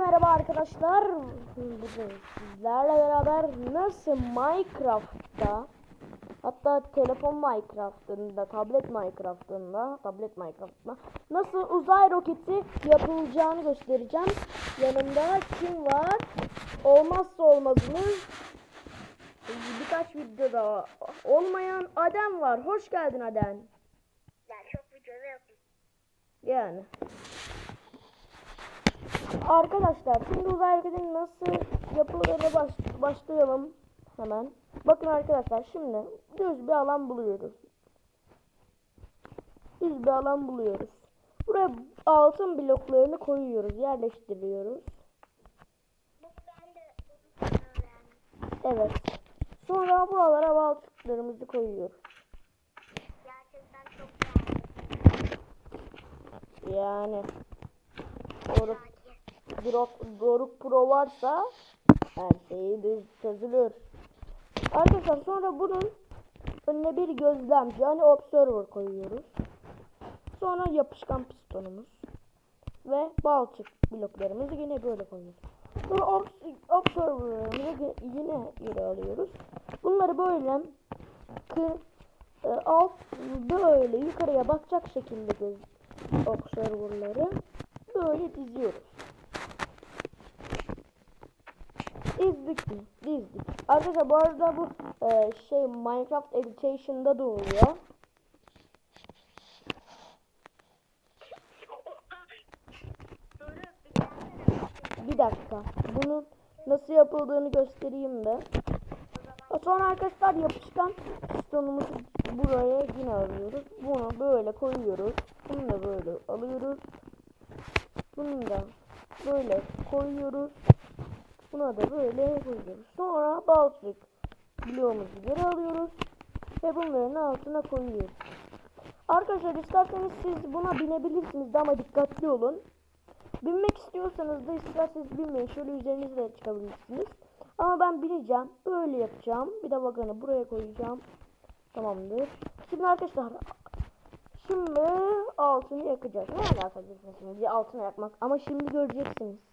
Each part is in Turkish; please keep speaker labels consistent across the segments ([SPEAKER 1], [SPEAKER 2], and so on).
[SPEAKER 1] merhaba arkadaşlar. Bugün sizlerle beraber nasıl Minecraft'ta hatta telefon Minecraft'ında, tablet Minecraft'ında, tablet Minecraft'ında nasıl uzay roketi yapılacağını göstereceğim. Yanımda kim var? Olmazsa olmazımız birkaç videoda olmayan Adem var. Hoş geldin Adem.
[SPEAKER 2] Ya çok videoda yaptım.
[SPEAKER 1] Yani. Arkadaşlar şimdi uzay hareketinin nasıl yapıldığını baş, başlayalım hemen. Bakın arkadaşlar şimdi düz bir alan buluyoruz. Düz bir alan buluyoruz. Buraya altın bloklarını koyuyoruz, yerleştiriyoruz. Evet. Sonra buralara balçıklarımızı koyuyoruz.
[SPEAKER 2] Gerçekten çok beğendim.
[SPEAKER 1] Yani
[SPEAKER 2] Sanki.
[SPEAKER 1] Doruk, Doruk Pro varsa her şeyi düz çözülür. Arkadaşlar sonra bunun önüne bir gözlemci yani observer koyuyoruz. Sonra yapışkan pistonumuz ve balçık bloklarımızı yine böyle koyuyoruz. Sonra obs- observer'ımızı yine geri alıyoruz. Bunları böyle kır, e, alt böyle yukarıya bakacak şekilde göz observer'ları böyle diziyoruz. Dizdik mi? Dizdik. Arkadaşlar bu arada bu e, şey Minecraft Education'da da oluyor.
[SPEAKER 2] Bir
[SPEAKER 1] dakika. Bunun nasıl yapıldığını göstereyim de. Sonra arkadaşlar yapışkan pistonumuzu buraya yine alıyoruz. Bunu böyle koyuyoruz. Bunu da böyle alıyoruz. Bunu da böyle koyuyoruz. Buna da böyle koyuyoruz. Sonra balçık bloğumuzu geri alıyoruz. Ve bunların altına koyuyoruz. Arkadaşlar isterseniz siz buna binebilirsiniz de ama dikkatli olun. Binmek istiyorsanız da isterseniz binmeyin. Şöyle üzerinize de çıkabilirsiniz. Ama ben bineceğim. Öyle yapacağım. Bir de vaganı buraya koyacağım. Tamamdır. Şimdi arkadaşlar şimdi altını yakacağız. Ne alaka diyorsunuz şimdi altını yakmak? Ama şimdi göreceksiniz.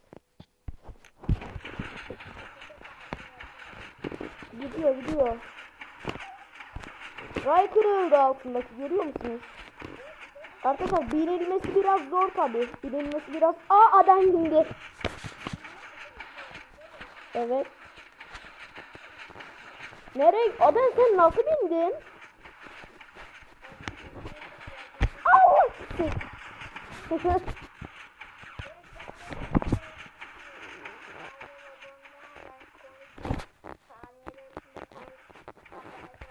[SPEAKER 1] Gidiyor gidiyor. Ray kırıldı altındaki görüyor musunuz? Arkadaşlar binilmesi biraz zor tabi. Binilmesi biraz... Aa adam bindi. Evet. Nereye? Adam sen nasıl bindin? Aa!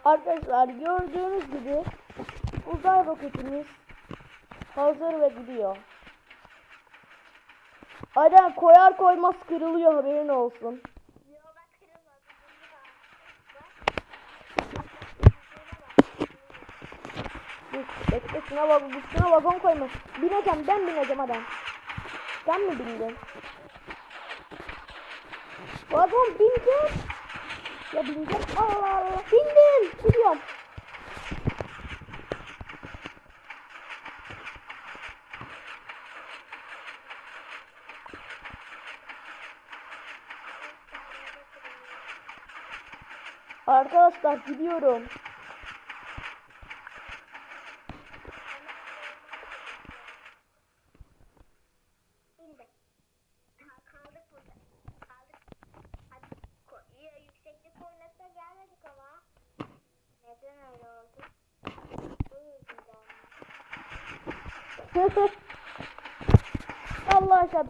[SPEAKER 1] Arkadaşlar gördüğünüz gibi uzay roketimiz hazır ve gidiyor. Adam koyar koymaz kırılıyor haberin olsun. Bekle şuna bak, şuna vagon koyma. Bineceğim, ben bineceğim adam. Sen mi bindin? Vagon bindim. Ya bineceğim. Allah Allah. Bindim. Gidiyorum. Arkadaşlar gidiyorum.
[SPEAKER 2] İndi. Ha, kaldık burada. Kaldık. Hadi ko- ya, yükseklik oynasa gelmedik ama. Neden öyle oldu? Bu yüzünden.
[SPEAKER 1] Allah
[SPEAKER 2] tane.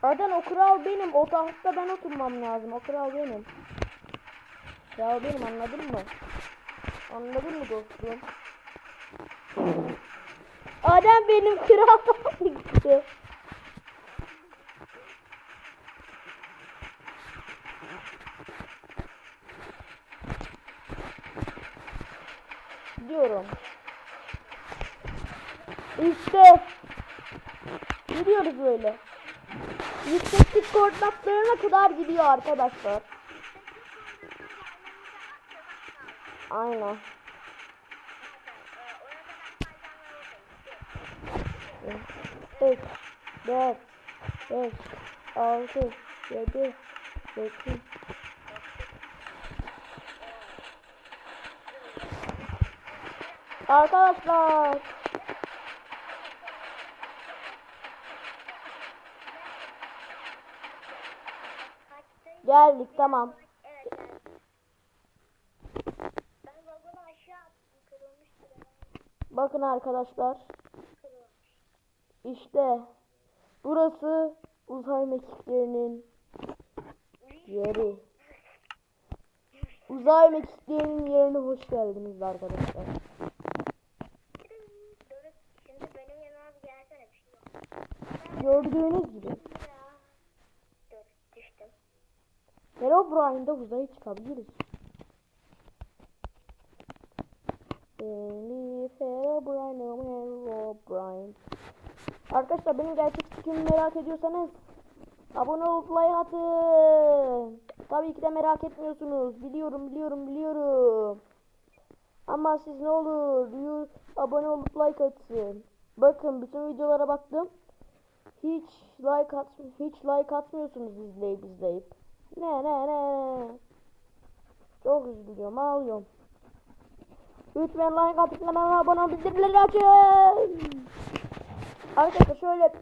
[SPEAKER 1] Zaten o kral benim. O tahtta ben oturmam lazım. O kral benim. Kral benim anladın mı? Anladın mı dostum? Adem benim kral gitti. gidiyorum. İşte. Gidiyoruz böyle. Yükseklik koordinatlarına kadar gidiyor arkadaşlar. Aynen. Üç, dört, beş, altı, yedi, sekiz, Arkadaşlar geldik tamam. Bakın arkadaşlar işte burası uzay mekiklerinin yeri. Uzay mekiklerinin yerine hoş geldiniz arkadaşlar.
[SPEAKER 2] Doruk şimdi benim yanıma bir gelsene bir şey yok.
[SPEAKER 1] Gördüğünüz gibi
[SPEAKER 2] düştüm.
[SPEAKER 1] Herobrine'de uzaya çıkabiliriz. Herobrine, Herobrine. Arkadaşlar benim gerçek skinimi merak ediyorsanız abone olup like atın. Tabii ki de merak etmiyorsunuz. Biliyorum, biliyorum, biliyorum. Ama siz ne olur abone olup like atın. Bakın bütün videolara baktım. Hiç like at hiç like atmıyorsunuz izleyip izleyip. Ne ne ne. Çok üzülüyorum ağlıyorum. Lütfen like atıp kanala abone olup bildirimleri açın. Arkadaşlar şöyle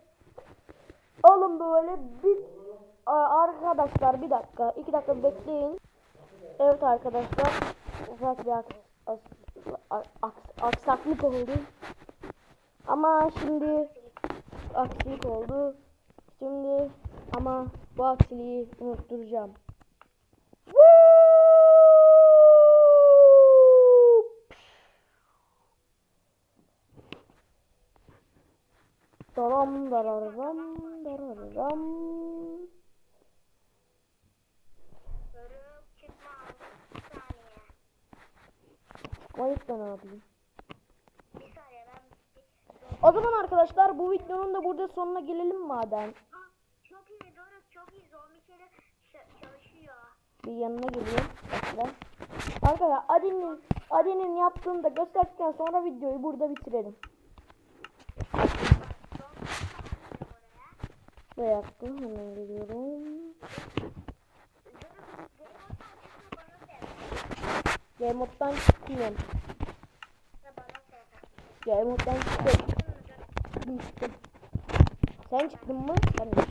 [SPEAKER 1] Oğlum böyle bir arkadaşlar bir dakika iki dakika bekleyin. Evet arkadaşlar ufak bir aks, aks, aks- aksaklık oldu. Ama şimdi aksilik oldu. Şimdi ama bu aksiliği unutturacağım. Daram dararam dararam.
[SPEAKER 2] Doruk çıkma. Bir saniye.
[SPEAKER 1] Kayıp da ne yapayım?
[SPEAKER 2] Bir saniye ben bir...
[SPEAKER 1] O zaman arkadaşlar bu videonun da burada sonuna gelelim madem.
[SPEAKER 2] Çok iyi Doruk çok iyi. Zombileri ş- çalışıyor.
[SPEAKER 1] Bir yanına. Bekle. Arkadaşlar Adin'in Adin'in yaptığını da gösterdikten sonra videoyu burada bitirelim. Ve yaptım hemen geliyorum.
[SPEAKER 2] Game moddan bana
[SPEAKER 1] Game moddan çıkıyorum. Düştüm. Sen çıktın mı? Ben de
[SPEAKER 2] mi?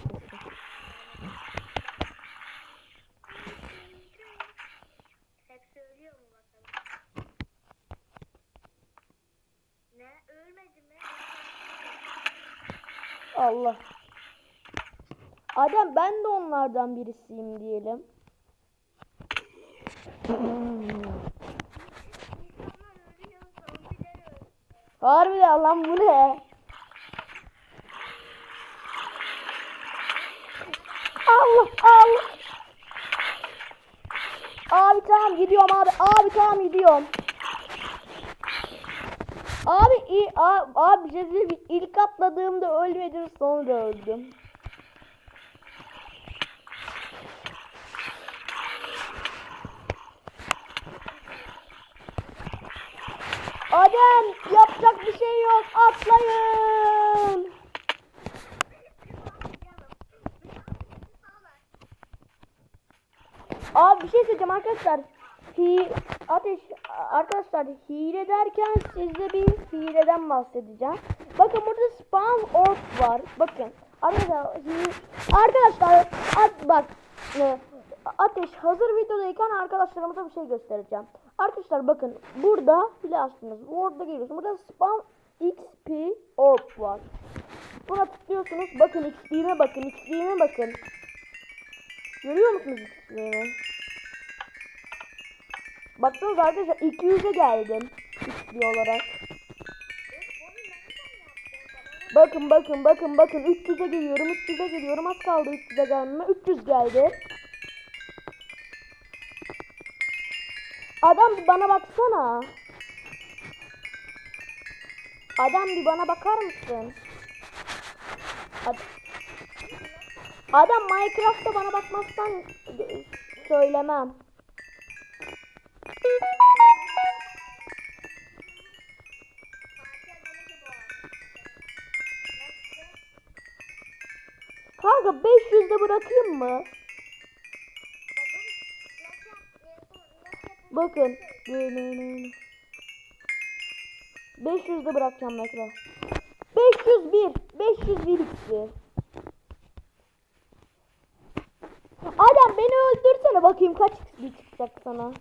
[SPEAKER 1] Allah. Adem ben de onlardan birisiyim diyelim. Harbiden lan bu ne? Allah. Abi tamam gidiyorum abi. Abi tamam gidiyorum. Abi iyi abi, abi bir şey ilk atladığımda ölmedim sonra öldüm. Adem yapacak bir şey yok atlayın. Abi bir şey söyleyeceğim arkadaşlar. Hi ateş arkadaşlar hile derken size bir hileden bahsedeceğim. Bakın burada spawn orb var. Bakın. Arkadaşlar arkadaşlar at, bak e, ateş hazır videodayken arkadaşlarımıza bir şey göstereceğim. Arkadaşlar bakın burada bile açtınız. Orada geliyorsun. Burada spawn XP orb var. Buna tıklıyorsunuz. Bakın XP'me bakın. XP'me bakın. Görüyor musunuz XP'mi? Baktınız arkadaşlar 200'e geldim XP olarak. Bakın bakın bakın bakın 300'e geliyorum 300'e geliyorum az kaldı 300'e gelmeme 300 geldi. Adam bir bana baksana. Adam bir bana bakar mısın? Ad- Adam Minecraft'ta bana bakmazsan söylemem. Kanka 500'de bırakayım mı? Bakın. 500'de bırakacağım mesela. 501. 501 ikisi. Öldürsene bakayım kaç XP çıkacak sana.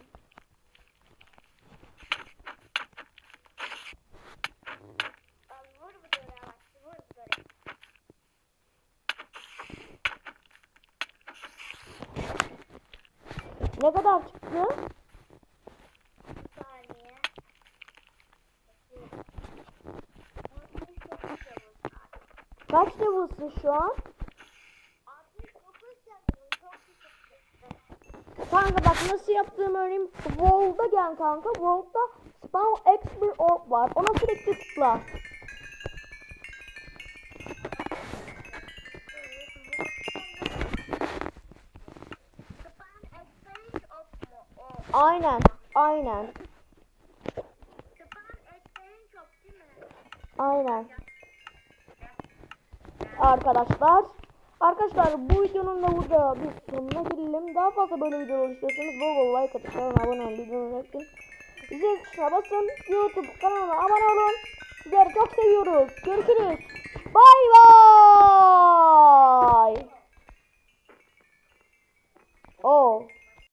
[SPEAKER 1] Ne kadar çıktı? Kaç level'sın şu an?
[SPEAKER 2] 69 yaptım. Çok küçük.
[SPEAKER 1] Kanka bak nasıl yaptığımı örneğin World'a gel kanka. World'da Spawn Expert Orb var. Ona sürekli tıkla. Aynen. Aynen. Aynen. Arkadaşlar. Arkadaşlar bu videonun da burada bir sonuna gelelim. Daha fazla böyle videolar istiyorsanız bol bol like atıp kanalıma abone olun. Videomu unutmayın. Zil tuşuna basın. YouTube kanalıma abone olun. Sizleri çok seviyoruz. Görüşürüz. Bay bay. Oh.